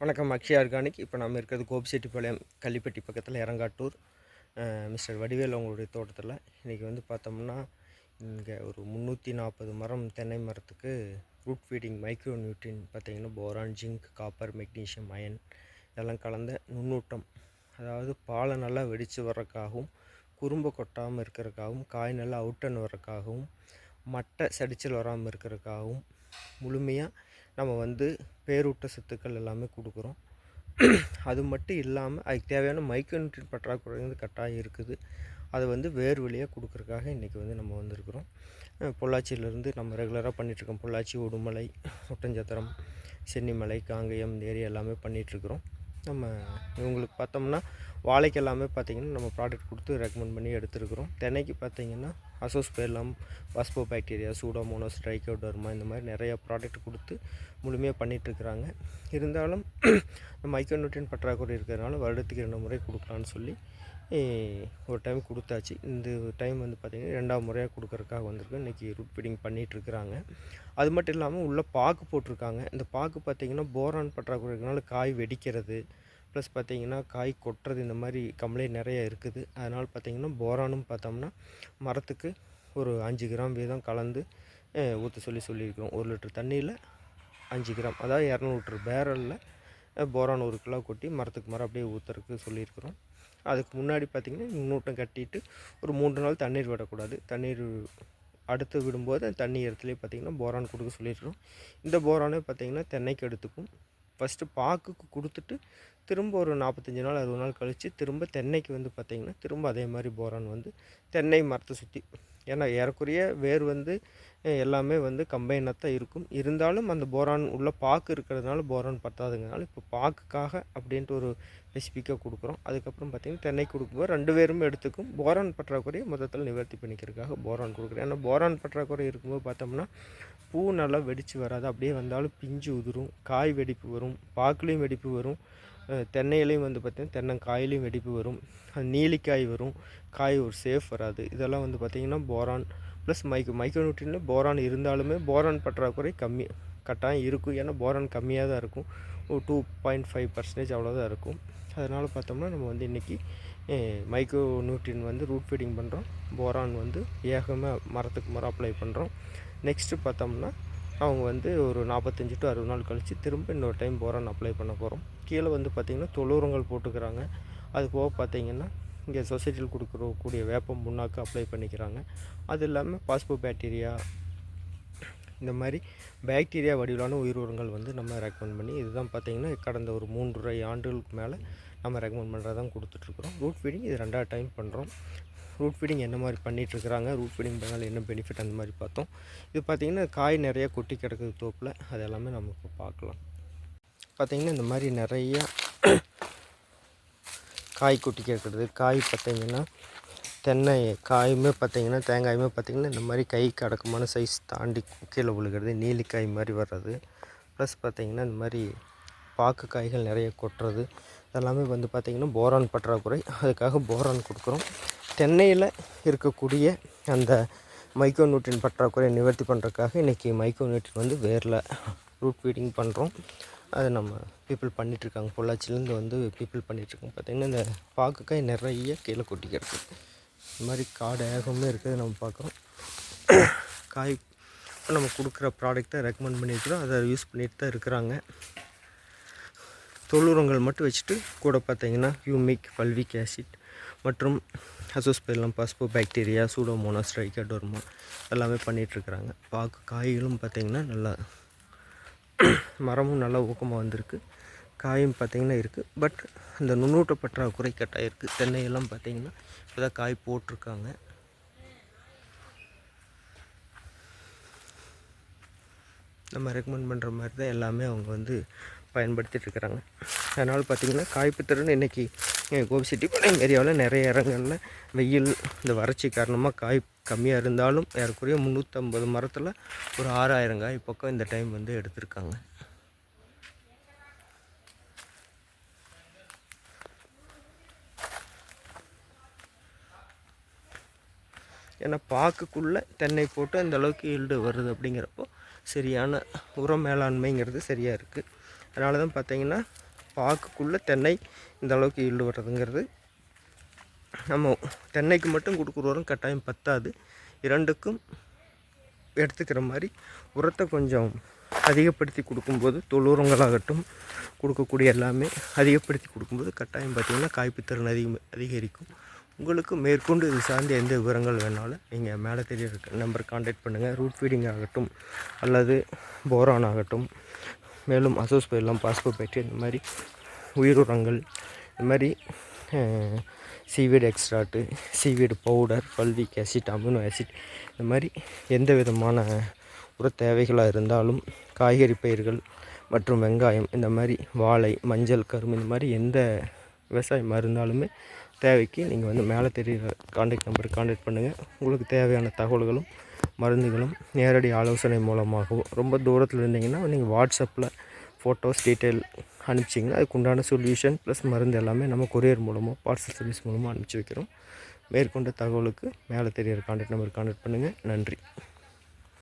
வணக்கம் அக்ஷயா ஆர்கானிக். இப்போ நம்ம இருக்கிறது கோபிச்செட்டிப்பாளையம் கள்ளிப்பட்டி பக்கத்தில் இறங்காட்டூர் மிஸ்டர் வடிவேல் அவங்களுடைய தோட்டத்தில். இன்றைக்கி வந்து பார்த்தோம்னா இங்கே ஒரு முந்நூற்றி நாற்பது மரம் தென்னை மரத்துக்கு ரூட் ஃபீடிங் மைக்ரோ நியூட்ரின் பார்த்திங்கன்னா boron zinc copper magnesium iron இதெல்லாம் கலந்த நுண்ணூட்டம். அதாவது பாலை நல்லா வெடித்து வர்றதுக்காகவும் குறும்பு கொட்டாமல் இருக்கிறதுக்காகவும் காய் நல்லா அவுட்டன் வர்றதுக்காகவும் மட்டை சடிச்சல் வராமல் இருக்கிறதுக்காகவும் முழுமையாக நம்ம வந்து பேரூட்ட சத்துக்கள் எல்லாமே கொடுக்குறோம். அது மட்டும் இல்லாமல் அதுக்கு தேவையான மைக்ரோநியூட்ரியன் பற்றாக்குறை வந்து கட்டாயம் இருக்குது. அதை வந்து வேறு வழியாக கொடுக்குறதுக்காக இன்றைக்கி வந்து நம்ம வந்திருக்கிறோம். பொள்ளாச்சியிலேருந்து நம்ம ரெகுலராக பண்ணிகிட்ருக்கோம் பொள்ளாச்சி உடுமலை ஒட்டஞ்சத்திரம் சென்னிமலை காங்கேயம் இந்த ஏரியா எல்லாமே பண்ணிகிட்ருக்குறோம் நம்ம இவங்களுக்கு பார்த்தோம்னா வாழைக்கு எல்லாமே பார்த்திங்கன்னா நம்ம ப்ராடக்ட் கொடுத்து ரெக்கமெண்ட் பண்ணி எடுத்துருக்குறோம். தென்னைக்கு பார்த்தீங்கன்னா அசோஸ்பேர்லாம் வாஸ்போ பாக்டீரியா சூடோமோனோஸ் ட்ரைகோடர்மா இந்த மாதிரி நிறையா ப்ராடக்ட் கொடுத்து முழுமையாக பண்ணிகிட்ருக்குறாங்க இருந்தாலும் இந்த மைக்ரோநியூட்ரியன் பற்றாக்குறை இருக்கிறதுனால வருடத்துக்கு ரெண்டு முறை கொடுக்கலான்னு சொல்லி ஒரு டைம் கொடுத்தாச்சு. இந்த டைம் வந்து பார்த்திங்கன்னா ரெண்டாவது முறையாக கொடுக்குறக்காக வந்திருக்கு. இன்றைக்கி ரூட் ஃபீடிங் பண்ணிகிட்ருக்குறாங்க அது மட்டும் இல்லாமல் உள்ளே பாக்கு போட்டிருக்காங்க. இந்த பாக்கு பார்த்திங்கன்னா போரான் பற்றாக்குறை இருக்கிறனால காய் வெடிக்கிறது ப்ளஸ் பார்த்திங்கன்னா காய் கொட்டுறது இந்த மாதிரி கம்ப்ளைண்ட் நிறைய இருக்குது. அதனால் பார்த்திங்கன்னா போரானும் பார்த்தோம்னா மரத்துக்கு ஒரு அஞ்சு கிராம் வீதம் கலந்து ஊற்ற சொல்லி சொல்லியிருக்கிறோம். ஒரு லிட்டர் தண்ணியில் அஞ்சு கிராம். அதாவது இரநூறு லிட்டர் பேரலில் போரான் ஒரு கிலோ கொட்டி மரத்துக்கு மரம் அப்படியே ஊற்றுறதுக்கு சொல்லியிருக்கிறோம். அதுக்கு முன்னாடி பார்த்திங்கன்னா நுண்ணூட்டம் கட்டிட்டு ஒரு மூன்று நாள் தண்ணீர் விடக்கூடாது. தண்ணீர் அடுத்து விடும்போது தண்ணி இடத்துலேயே பார்த்திங்கன்னா போரான் கொடுக்க சொல்லியிருக்கிறோம். இந்த போரானே பார்த்திங்கன்னா தென்னைக்கு எடுத்துக்கும். ஃபஸ்ட்டு பாக்குக்கு கொடுத்துட்டு திரும்ப ஒரு நாற்பத்தஞ்சு நாள் அறுபது நாள் கழித்து திரும்ப தென்னைக்கு வந்து பார்த்திங்கன்னா திரும்ப அதே மாதிரி போரான் வந்து தென்னை மரத்தை சுற்றி ஏன்னா ஏறக்குறைய வேர் வந்து எல்லாமே வந்து கம்பைனாக தான் இருக்கும். இருந்தாலும் அந்த போரான் உள்ள பாக்கு இருக்கிறதுனால போரான் பத்தாதுங்கனால இப்போ பாக்குக்காக அப்படின்ட்டு ஒரு ஸ்பெசிஃபிக்காக கொடுக்குறோம். அதுக்கப்புறம் பார்த்திங்கன்னா தென்னை கொடுக்கும்போது ரெண்டு பேருமே எடுத்துக்கும். போரான் பற்றாக்குறையை மொத்தத்தில் நிவர்த்தி பண்ணிக்கிறதுக்காக போரான் கொடுக்குறேன். ஏன்னா போரான் பற்றாக்குறை இருக்கும்போது பார்த்தோம்னா பூ நல்லா வெடித்து வராது. அப்படியே வந்தாலும் பிஞ்சு உதிரும். காய் வெடிப்பு வரும். பாக்குலேயும் வெடிப்பு வரும். தென்னையிலையும் வந்து பார்த்திங்கன்னா தென்னங்காயிலையும் வெடிப்பு வரும். அது நீலிக்காய் வரும். காய் ஒரு சேஃப் வராது. இதெல்லாம் வந்து பார்த்திங்கன்னா போரான் ப்ளஸ் மைக்ரோ மைக்ரோநியூட்ரியனில் போரான் இருந்தாலுமே போரான் பற்றாக்குறை கம்மி. கட்டாயம் இருக்கும். ஏன்னா போரான் கம்மியாக தான் இருக்கும். ஒரு டூ பாயிண்ட் ஃபைவ் பர்சன்டேஜ் அவ்வளோதான் இருக்கும். அதனால் பார்த்தோம்னா நம்ம வந்து இன்றைக்கி மைக்ரோ நியூட்ரியன் வந்து ரூட் ஃபீடிங் பண்ணுறோம் போரான் வந்து ஏகமாக மரத்துக்கு மரம் அப்ளை பண்ணுறோம் நெக்ஸ்ட்டு பார்த்தோம்னா அவங்க வந்து ஒரு நாற்பத்தஞ்சு டு அறுபது நாள் கழித்து திரும்ப இன்னொரு டைம் போரான் அப்ளை பண்ண போகிறோம் கீழே வந்து பார்த்திங்கன்னா தொழுவுரங்கள் போட்டுக்கிறாங்க. அது போக பார்த்திங்கன்னா இங்கே சொசைட்டியில் கொடுக்குற கூடிய வேப்பம் புண்ணாக்கு அப்ளை பண்ணிக்கிறாங்க. அது இல்லாமல் பாஸ்போ பேக்டீரியா இந்த மாதிரி பாக்டீரியா வடிவிலான உயிர் உரங்கள் வந்து நம்ம ரெக்கமெண்ட் பண்ணி இதுதான் பார்த்திங்கன்னா கடந்த ஒரு மூன்றரை ஆண்டுகளுக்கு மேலே நம்ம ரெக்கமெண்ட் பண்ணுறதான் கொடுத்துட்ருக்குறோம். ரூட் ஃபீடிங் இது ரெண்டாவது டைம் பண்ணுறோம் ரூட் ஃபீடிங் என்ன மாதிரி பண்ணிகிட்ருக்குறாங்க ரூட் ஃபீடிங் பண்ணால் என்ன பெனிஃபிட் அந்த மாதிரி பார்த்தோம். இது பார்த்திங்கன்னா காய் நிறைய கொட்டி கிடக்குது தோப்பில் அது எல்லாமே நம்ம இப்போ பார்க்கலாம். பார்த்திங்கன்னா இந்த மாதிரி நிறைய காய் குட்டி கேட்குறது காய் பார்த்திங்கன்னா தென்னை காயுமே பார்த்திங்கன்னா தேங்காயுமே பார்த்திங்கன்னா இந்த மாதிரி கைக்கு அடக்கமான சைஸ் தாண்டி கீழே விழுகிறது நீலிக்காய் மாதிரி வர்றது. ப்ளஸ் பார்த்திங்கன்னா இந்த மாதிரி பாக்கு காய்கள் நிறைய கொட்டுறது. இதெல்லாமே வந்து பார்த்திங்கன்னா போரான் பற்றாக்குறை. அதுக்காக போரான் கொடுக்குறோம். தென்னையில் இருக்கக்கூடிய அந்த மைக்ரோ நியூட்ரியன் பற்றாக்குறையை நிவர்த்தி பண்ணுறதுக்காக இன்றைக்கி மைக்ரோ நியூட்ரியன் வந்து வேரில் ரூட் ஃபீடிங் பண்ணுறோம் அது நம்ம பீப்புள் பண்ணிகிட்ருக்காங்க பொள்ளாச்சிலேருந்து வந்து பீப்புள் பண்ணிகிட்ருக்காங்க பார்த்திங்கன்னா இந்த பாக்குக்காய் நிறைய கீழே கொட்டி கிடக்கு இந்த மாதிரி காடு ஏகமே இருக்கிறது நம்ம பார்க்குறோம். காய் இப்போ நம்ம கொடுக்குற ப்ராடக்ட்டை ரெக்கமெண்ட் பண்ணியிருக்கிறோம். அதை யூஸ் பண்ணிட்டு தான் இருக்கிறாங்க. தொழுரங்கள் மட்டும் வச்சுட்டு கூட பார்த்தீங்கன்னா ஹியூமிக் பல்விக் ஆசிட் மற்றும் அசோஸ்பெல்லாம் பாஸ்போ பாக்டீரியா சூடோமோனாஸ் ட்ரைகடோர்மா எல்லாமே பண்ணிகிட்ருக்குறாங்க பாக்கு காய்களும் பார்த்திங்கன்னா நல்லா மரமும் நல்லா ஊக்கமாக வந்திருக்கு. காயும் பார்த்திங்கன்னா இருக்குது பட் அந்த நுண்ணூட்ட பற்றாக்குறை கட்டாக இருக்குது தென்னையெல்லாம் பார்த்திங்கன்னா இப்போ தான் காய் போட்டிருக்காங்க. நம்ம ரெக்கமெண்ட் பண்ணுற மாதிரி தான் எல்லாமே அவங்க வந்து பயன்படுத்திட்டு இருக்கிறாங்க அதனால் பார்த்திங்கன்னா காய்ப்பு திறன் இன்றைக்கி கோபிச்செட்டிப்பாளையம் ஏரியாவில் நிறைய இடங்களில் வெயில் இந்த வறட்சி காரணமாக காய் கம்மியாக இருந்தாலும் ஏறக்குறைய முந்நூற்றம்பது மரத்தில் ஒரு ஆறாயிரம் காய் பக்கம் இந்த டைம் வந்து எடுத்திருக்காங்க. ஏன்னா பாக்குக்குள்ளே தென்னை போட்டு அந்த அளவுக்கு ஈல்டு வருது அப்படிங்கிறப்போ சரியான உரம் மேலாண்மைங்கிறது சரியாக இருக்குது அதனால தான் பார்த்தீங்கன்னா பாக்குக்குள்ளே தென்னை இந்த அளவுக்கு ஈல்டு வர்றதுங்கிறது. நம்ம தென்னைக்கு மட்டும் கொடுக்குற உரம் கட்டாயம் பத்தாது. இரண்டுக்கும் எடுத்துக்கிற மாதிரி உரத்தை கொஞ்சம் அதிகப்படுத்தி கொடுக்கும்போது தொழுரங்களாகட்டும் கொடுக்கக்கூடிய எல்லாமே அதிகப்படுத்தி கொடுக்கும்போது கட்டாயம் பார்த்திங்கன்னா காய்ப்புத்திறன் அதிகம் அதிகரிக்கும். உங்களுக்கு மேற்கொண்டு இது சார்ந்த எந்த விவரங்கள் வேணாலும் நீங்கள் மேலே தெரியிற நம்பர் காண்டாக்ட் பண்ணுங்கள் ரூட் ஃபீடிங் ஆகட்டும் அல்லது போரான் ஆகட்டும். மேலும் அசோஸ் பயிரெல்லாம் பாஸ்போர்ட் போயிட்டு இந்த மாதிரி உயிருரங்கள் இந்த மாதிரி seaweed extract seaweed powder fulvic acid amino acid இந்த மாதிரி எந்த விதமான உர தேவைகளாக இருந்தாலும் காய்கறி பயிர்கள் மற்றும் வெங்காயம் இந்த மாதிரி வாழை மஞ்சள் கரும்பு இந்த மாதிரி எந்த விவசாயமாக இருந்தாலுமே தேவைக்கு நீங்கள் வந்து மேலே தெரியுற காண்டாக்ட் நம்பருக்கு காண்டாக்ட் பண்ணுங்கள் உங்களுக்கு தேவையான தகவல்களும் மருந்துகளும் நேரடி ஆலோசனை மூலமாகவோ ரொம்ப தூரத்தில் இருந்தீங்கன்னா நீங்கள் வாட்ஸ்அப்பில் ஃபோட்டோஸ் டீட்டெயில் அனுப்பிச்சிங்கன்னா அதுக்கு உண்டான சொல்யூஷன் ப்ளஸ் மருந்து எல்லாமே நம்ம கொரியர் மூலமாக பார்சல் சர்வீஸ் மூலமாக அனுப்பிச்சி வைக்கிறோம். மேற்கொண்ட தகவலுக்கு மேலே தெரியிற கான்டாக்ட் நம்பருக்கு கான்டாக்ட் பண்ணுங்கள் நன்றி.